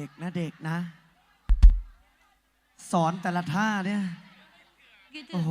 ด็กนะเด็กนะ สอนแต่ละท่าเนี่ย โอ้โห